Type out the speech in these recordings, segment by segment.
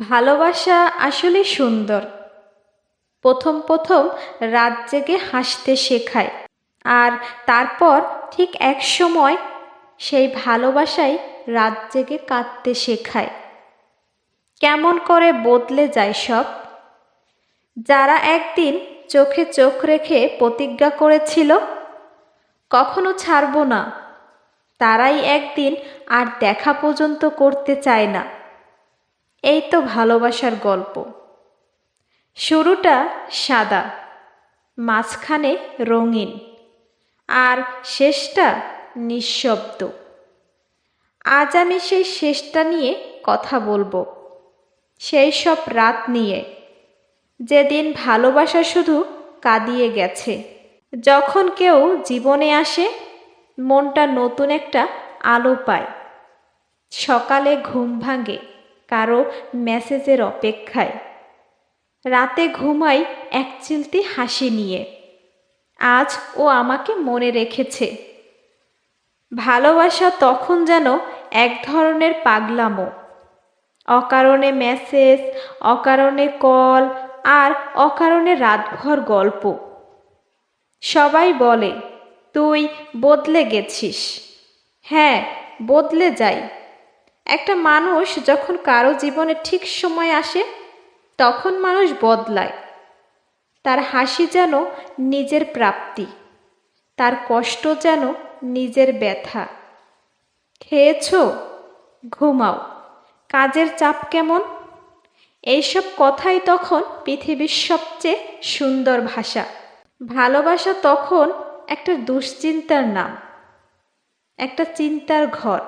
ভালোবাসা আসলে সুন্দর। প্রথম প্রথম রাত জেগে হাসতে শেখায়। আর তারপর ঠিক এক সময় সেই ভালোবাসাই রাত জেগে কাঁদতে শেখায়। কেমন করে বদলে যায় সব? যারা একদিন চোখে চোখ রেখে প্রতিজ্ঞা করেছিল, কখনো ছাড়বো না। তারাই একদিন আর দেখা পর্যন্ত করতে চায় না। এই তো ভালোবাসার গল্প। শুরুটা সাদা, মাঝখানে রঙিন, আর শেষটা নিঃশব্দ। আজ আমি সেই শেষটা নিয়ে কথা বলব, সেই সব রাত নিয়ে। যেদিন ভালোবাসা শুধু কাঁদিয়ে গেছে, যখন কেউ জীবনে আসে, মনটা নতুন একটা আলো পায়। সকালে ঘুম ভাঙে কারও মেসেজের অপেক্ষায়। রাতে ঘুমাই এক চিলতি হাসি নিয়ে। আজ ও আমাকে মনে রেখেছে। ভালোবাসা তখন যেন এক ধরনের পাগলামো। অকারণে মেসেজ, অকারণে কল আর অকারণে রাতভর গল্প। সবাই বলে, তুই বদলে গেছিস। হ্যাঁ বদলে যাই। একটা মানুষ যখন কারও জীবনে ঠিক সময় আসে, তখন মানুষ বদলায়। তার হাসি যেন নিজের প্রাপ্তি, তার কষ্ট যেন নিজের ব্যথা। খেয়েছ? ঘুমাও। কাজের চাপ কেমন? এইসব কথাই তখন পৃথিবীর সবচেয়ে সুন্দর ভাষা। ভালোবাসা তখন একটা দুশ্চিন্তার নাম, একটা চিন্তার ঘর।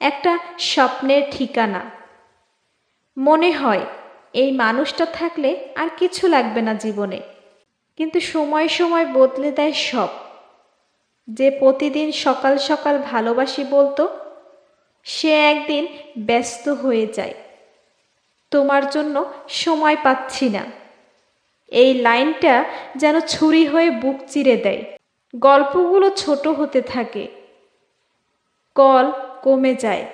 একটা স্বপ্নের ঠিকানা। মনে হয়, এই মানুষটা থাকলে আর কিছু লাগবে না জীবনে। কিন্তু সময় সময় বদলে দেয় সব। যে প্রতিদিন সকাল সকাল ভালোবাসি বলতো, সে একদিন ব্যস্ত হয়ে যায়। তোমার জন্য সময় পাচ্ছি না। এই লাইনটা যেন ছুরি হয়ে বুক চিরে দেয়। গল্পগুলো ছোট হতে থাকে। কল কমে যায়।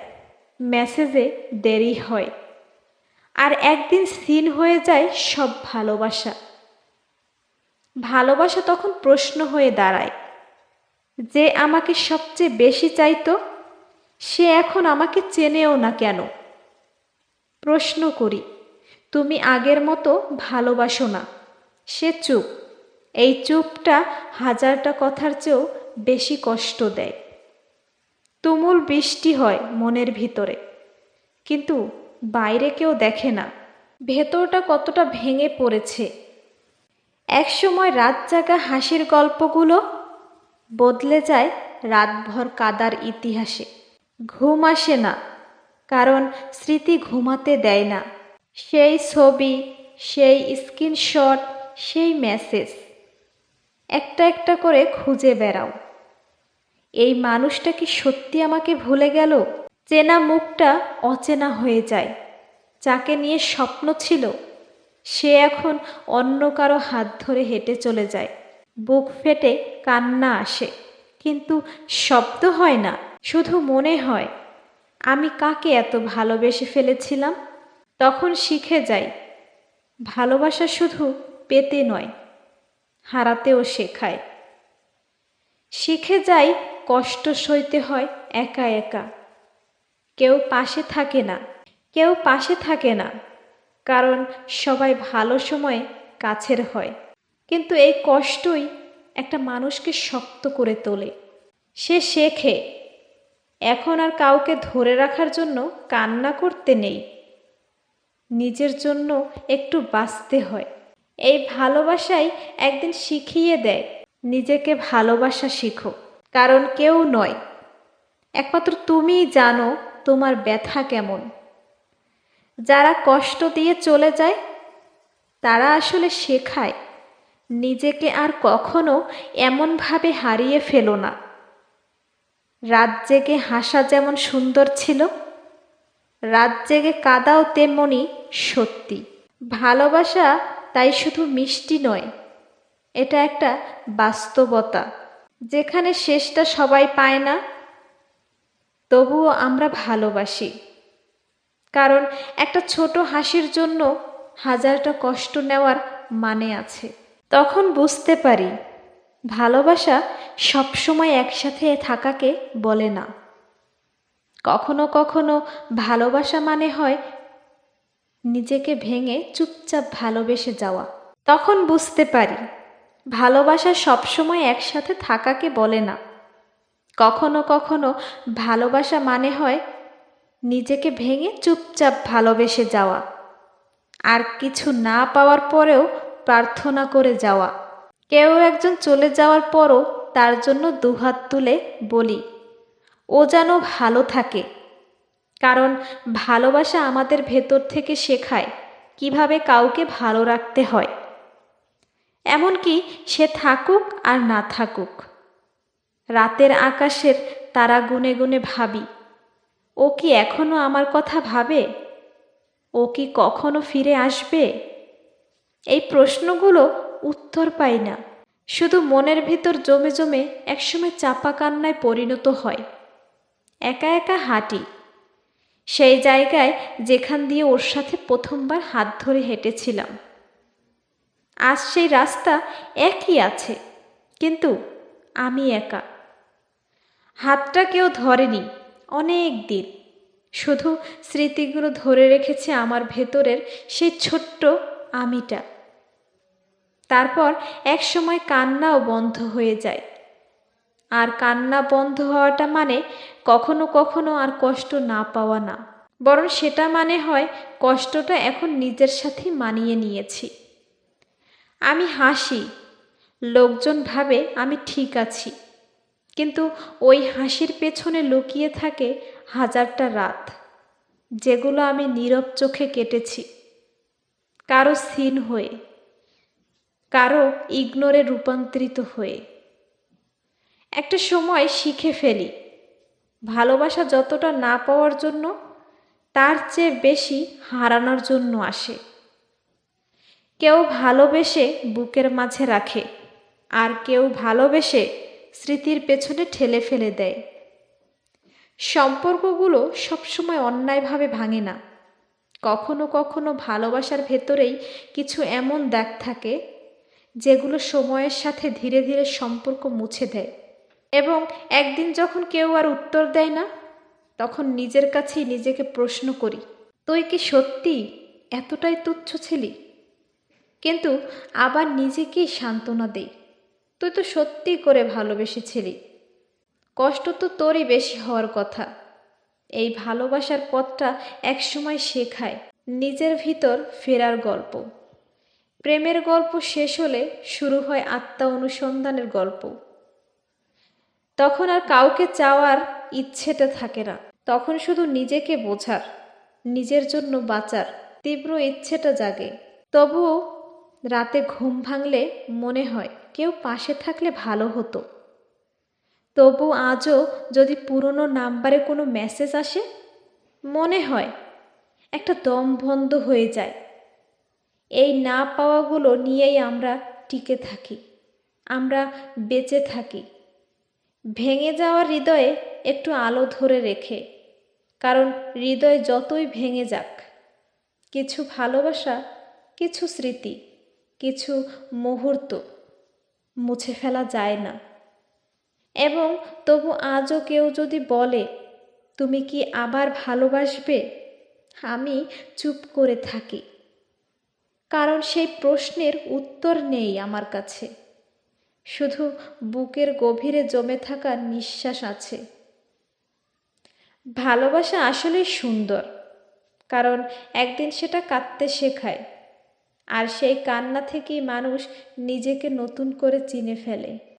মেসেজে দেরি হয়। আর একদিন সিন হয়ে যায় সব ভালোবাসা। ভালোবাসা তখন প্রশ্ন হয়ে দাঁড়ায়। যে আমাকে সবচেয়ে বেশি চাইতো, সে এখন আমাকে চেনেও না কেন? প্রশ্ন করি, তুমি আগের মতো ভালোবাসো না। সে চুপ। এই চুপটা হাজারটা কথার চেয়েও বেশি কষ্ট দেয়। তুমুল বৃষ্টি হয় মনের ভিতরে। কিন্তু বাইরে কেউ দেখে না। ভেতরটা কতটা ভেঙে পড়েছে। একসময় রাত জাগা হাসির গল্পগুলো বদলে যায় রাতভর কাদার ইতিহাসে। ঘুম আসে না, কারণ স্মৃতি ঘুমাতে দেয় না। সেই ছবি, সেই স্ক্রিনশট, সেই মেসেজ। একটা একটা করে খুঁজে বেড়াও। এই মানুষটা কি সত্যি আমাকে ভুলে গেল? চেনা মুখটা অচেনা হয়ে যায়। যাকে নিয়ে স্বপ্ন ছিল, সে এখন অন্য কারও হাত ধরে হেঁটে চলে যায়। বুক ফেটে কান্না আসে, কিন্তু শব্দ হয় না, শুধু মনে হয়, আমি কাকে এত ভালোবেসে ফেলেছিলাম? তখন শিখে যাই ভালোবাসা শুধু পেতে নয়, হারাতেও শেখায়। শিখে যাই কষ্ট সইতে হয় একা একা। কেউ পাশে থাকে না, কেউ পাশে থাকে না, কারণ সবাই ভালো সময়ে কাছের হয়। কিন্তু এই কষ্টই একটা মানুষকে শক্ত করে তোলে। সে শেখে, এখন আর কাউকে ধরে রাখার জন্য কান্না করতে নেই। নিজের জন্য একটু বাঁচতে হয়। এই ভালোবাসাই একদিন শিখিয়ে দেয়, নিজেকে ভালোবাসা শিখো। কারণ কেউ নয়। একমাত্র তুমিই জানো তোমার ব্যথা কেমন। যারা কষ্ট দিয়ে চলে যায়, তারা আসলে শেখায়, নিজেকে আর কখনো এমনভাবে হারিয়ে ফেলো না। রাত জেগে হাসা যেমন সুন্দর ছিল, রাত জেগে কাদাও তেমনই সত্যি। ভালোবাসা তাই শুধু মিষ্টি নয়, এটা একটা বাস্তবতা। যেখানে শেষটা সবাই পায় না, তবুও আমরা ভালোবাসি। কারণ একটা ছোট হাসির জন্য হাজারটা কষ্ট নেওয়ার মানে আছে। তখন বুঝতে পারি, ভালোবাসা সবসময় একসাথে থাকাকে বলে না। কখনো কখনো ভালোবাসা মানে হয় নিজেকে ভেঙে চুপচাপ ভালোবেসে যাওয়া। তখন বুঝতে পারি ভালোবাসা সবসময় একসাথে থাকাকে বলে না। কখনো কখনো ভালোবাসা মানে হয় নিজেকে ভেঙে চুপচাপ ভালোবেসে যাওয়া, আর কিছু না পাওয়ার পরেও প্রার্থনা করে যাওয়া। কেউ একজন চলে যাওয়ার পরও তার জন্য দুহাত তুলে বলি, ও যেন ভালো থাকে। কারণ ভালোবাসা আমাদের ভেতর থেকে শেখায় কীভাবে কাউকে ভালো রাখতে হয়। এমনকি সে থাকুক আর না থাকুক। রাতের আকাশের তারা গুনে গুনে ভাবি, ও কি এখনও আমার কথা ভাবে? ও কি কখনো ফিরে আসবে? এই প্রশ্নগুলো উত্তর পাই না, শুধু মনের ভিতর জমে জমে একসময় চাপা কান্নায় পরিণত হয়। একা একা হাঁটি, সেই জায়গায় যেখান দিয়ে ওর সাথে প্রথমবার হাত ধরে হেঁটেছিলাম। আজ সেই রাস্তা একই আছে, কিন্তু আমি একা। হাতটা কেউ ধরেনি অনেক দিন। শুধু স্মৃতিগুলো ধরে রেখেছে আমার ভেতরের সেই ছোট্ট আমিটা। তারপর এক সময় কান্নাও বন্ধ হয়ে যায়। আর কান্না বন্ধ হওয়াটা মানে কখনো কখনো আর কষ্ট না পাওয়া না। বরং সেটা মানে হয় কষ্টটা এখন নিজের সাথে মানিয়ে নিয়েছি। আমি হাসি। লোকজন ভাবে আমি ঠিক আছি। কিন্তু ওই হাসির পেছনে লুকিয়ে থাকে হাজারটা রাত, যেগুলো আমি নীরব চোখে কেটেছি। কারও সিন হয়ে, কারও ইগনোরে রূপান্তরিত হয়ে। একটা সময় শিখে ফেলি, ভালোবাসা যতটা না পাওয়ার জন্য, তার চেয়ে বেশি হারানোর জন্য আসে। কেউ ভালোবেসে বুকের মাঝে রাখে, আর কেউ ভালোবেসে স্মৃতির পেছনে ঠেলে ফেলে দেয়। সম্পর্কগুলো সবসময় অন্যায়ভাবে ভাঙে না। কখনো কখনো ভালোবাসার ভেতরেই কিছু এমন দাগ থাকে, যেগুলো সময়ের সাথে ধীরে ধীরে সম্পর্ক মুছে দেয়। এবং একদিন যখন কেউ আর উত্তর দেয় না, তখন নিজের কাছেই নিজেকে প্রশ্ন করি, তুই কি সত্যি এতটাই তুচ্ছ ছিলি? কিন্তু আবার নিজেকেই সান্ত্বনা দেই। তুই তো সত্যি করে ভালোবেসেছিলি। কষ্ট তো তোরই বেশি হওয়ার কথা। এই ভালোবাসার পথটা একসময় শেখায় নিজের ভিতর ফেরার গল্প। প্রেমের গল্প শেষ হলে শুরু হয় আত্মা অনুসন্ধানের গল্প। তখন আর কাউকে চাওয়ার ইচ্ছেটা থাকে না। তখন শুধু নিজেকে বোঝার, নিজের জন্য বাঁচার তীব্র ইচ্ছেটা জাগে। তবুও রাতে ঘুম ভাঙলে মনে হয় কেউ পাশে থাকলে ভালো হতো। তবু আজও যদি পুরনো নাম্বারে কোনো মেসেজ আসে, মনে হয় একটা দম বন্ধ হয়ে যায়। এই না পাওয়াগুলো নিয়েই আমরা টিকে থাকি, আমরা বেঁচে থাকি। ভেঙে যাওয়া হৃদয়ে একটু আলো ধরে রেখে, কারণ হৃদয় যতই ভেঙে যাক, কিছু ভালোবাসা, কিছু স্মৃতি কিছু মুহূর্ত মুছে ফেলা যায় না। এবং তবু আজও কেউ যদি বলে, তুমি কি আবার ভালোবাসবে? আমি চুপ করে থাকি। কারণ সেই প্রশ্নের উত্তর নেই আমার কাছে। শুধু বুকের গভীরে জমে থাকা নিঃশ্বাস আছে। ভালোবাসা আসলেই সুন্দর, কারণ একদিন সেটা কাঁদতে শেখায়। আর সেই কান্না থেকেই মানুষ নিজেকে নতুন করে চিনে ফেলে।